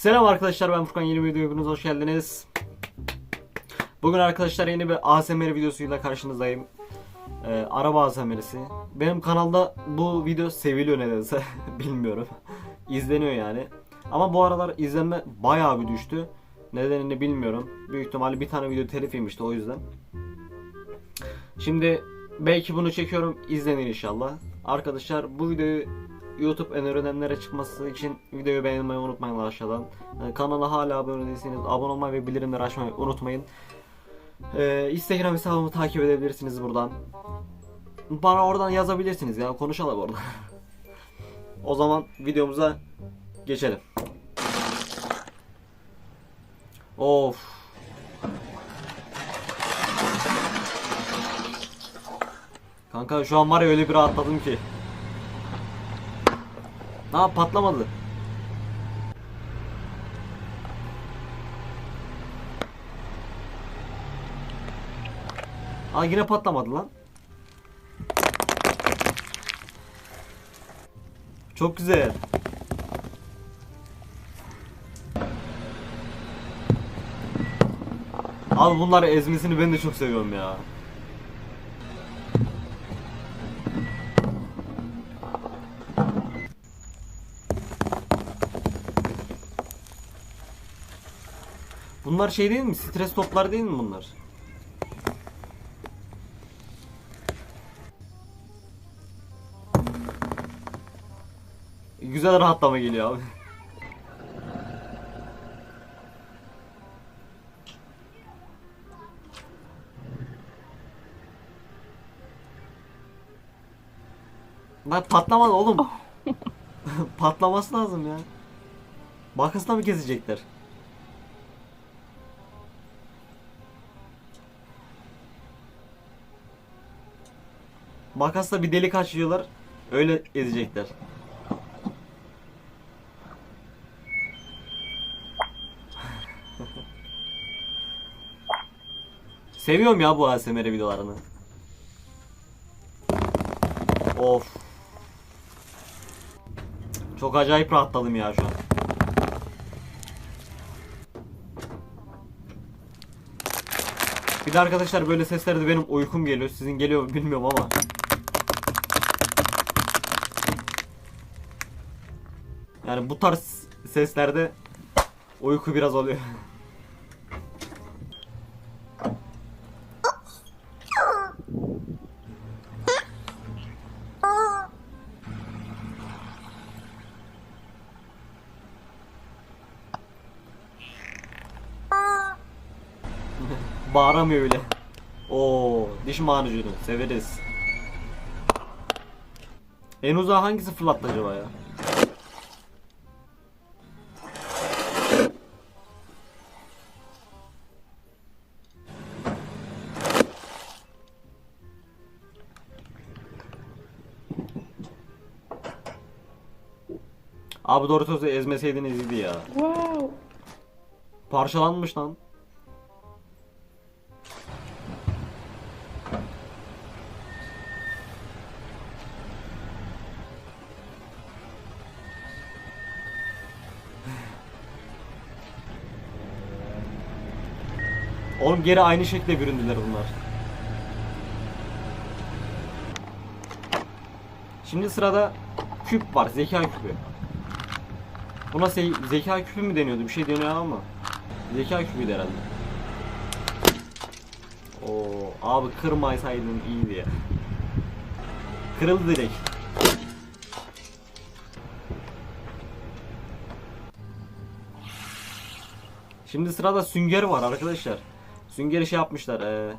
Selam arkadaşlar ben Furkan yeni bir videoya hepiniz hoş geldiniz. Bugün arkadaşlar yeni bir ASMR videosuyla karşınızdayım. Ee, araba ASMR'si. Benim kanalda bu video seviliyor nedense bilmiyorum. İzleniyor yani. Ama bu aralar izlenme bayağı bir düştü. Nedenini bilmiyorum. Büyük ihtimalle bir tane video telif yemişti o yüzden. Şimdi belki bunu çekiyorum izlenir inşallah. Arkadaşlar bu videoyu YouTube en öğrenenlere çıkması için videoyu beğenmeyi unutmayın aşağıdan. Ee, kanala hala abone değilseniz abone olmayı ve bildirimleri açmayı unutmayın. Ee, Instagram hesabımı takip edebilirsiniz buradan. Bana oradan yazabilirsiniz ya konuşalım orada. o zaman videomuza geçelim. Of. Kanka şu an var ya öyle bir rahatladım ki. Yap patlamadı. Aa yine patlamadı lan. Çok güzel. Abi bunlar ezmesini ben de çok seviyorum ya. Bunlar şey değil mi? Stres topları değil mi bunlar? Güzel rahatlama geliyor abi. Lan patlamadı oğlum. Patlaması lazım ya. Makasla mı kesecekler? Makasla bir delik açıyorlar. Öyle ezecekler. Seviyorum ya bu ASMR videolarını. Of. Çok acayip rahatladım ya şu an. Bir de arkadaşlar böyle seslerde benim uykum geliyor. Sizin geliyor bilmiyorum ama. Yani bu tarz seslerde uyku biraz oluyor. Bağıramıyor öyle. Oo, diş macunu severiz. En uzağa hangisi fırlattı acaba ya? Abi Doritos'u ezmeseydiniz iyiydi ya. Wow. Parçalanmış lan. Oğlum geri aynı şekilde büründüler bunlar. Şimdi sırada küp var, zeka küpü. Buna se- zeka küpü mü deniyordu? Bir şey deniyor ama. Zeka küpüydü herhalde. Oo, abi kırmaysaydın iyiydi ya. Kırıldı direkt. Şimdi sırada sünger var arkadaşlar. Süngeri şey yapmışlar. eee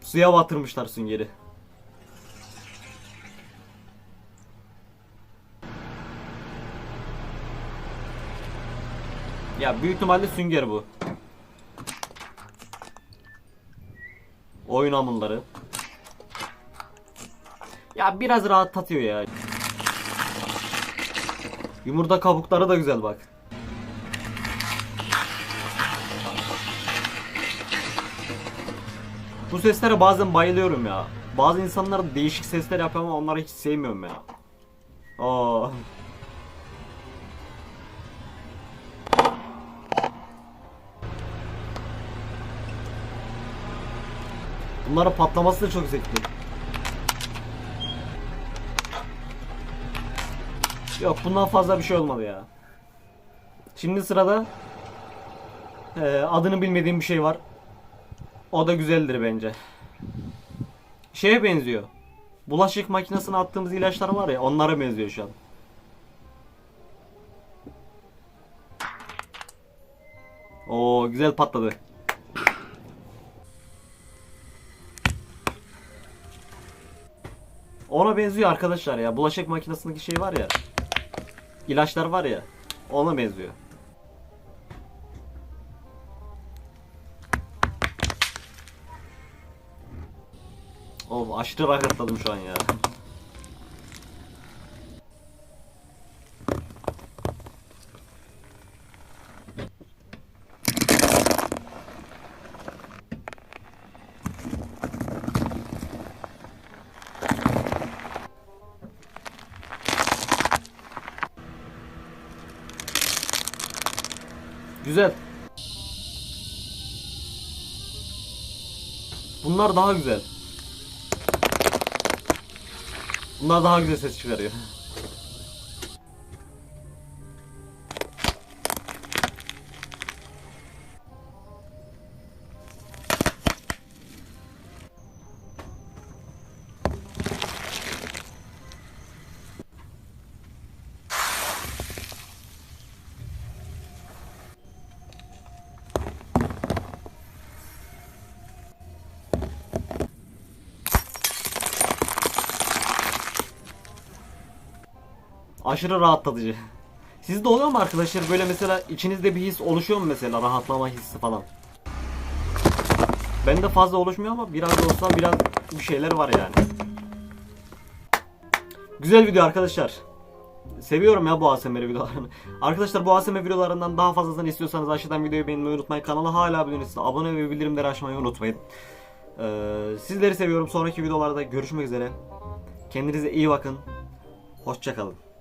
suya batırmışlar süngeri. Ya büyük ihtimalle sünger bu. Oyun hamurları. Ya biraz rahatlatıyor ya. Yumurta kabukları da güzel bak. Bu seslere bazen bayılıyorum ya. Bazı insanlar değişik sesler yapıyor ama onları hiç sevmiyorum ya. Aa. Bunların patlaması da çok zevkli. Yok bundan fazla bir şey olmadı ya. Şimdi sırada eee, adını bilmediğim bir şey var. O da güzeldir bence. Şeye benziyor. Bulaşık makinesine attığımız ilaçlar var ya onlara benziyor şu an. Oo güzel patladı. Ona benziyor arkadaşlar ya. Bulaşık makinesindeki şey var ya. İlaçlar var ya. Ona benziyor. Of aşırı rahatladım şu an ya. Güzel. Bunlar daha güzel. Bunlar daha güzel ses çıkarıyor. Aşırı rahatlatıcı. Sizde oluyor mu arkadaşlar böyle mesela içinizde bir his oluşuyor mu mesela rahatlama hissi falan? Bende fazla oluşmuyor ama biraz da olsa biraz bir şeyler var yani. Güzel video arkadaşlar. Seviyorum ya bu ASMR videolarını. Arkadaşlar bu ASMR videolarından daha fazlasını istiyorsanız aşağıdan videoyu beğenmeyi unutmayın. Kanala hala abone değilseniz abone ve bildirimleri açmayı unutmayın. Ee, sizleri seviyorum. Sonraki videolarda görüşmek üzere. Kendinize iyi bakın. Hoşçakalın.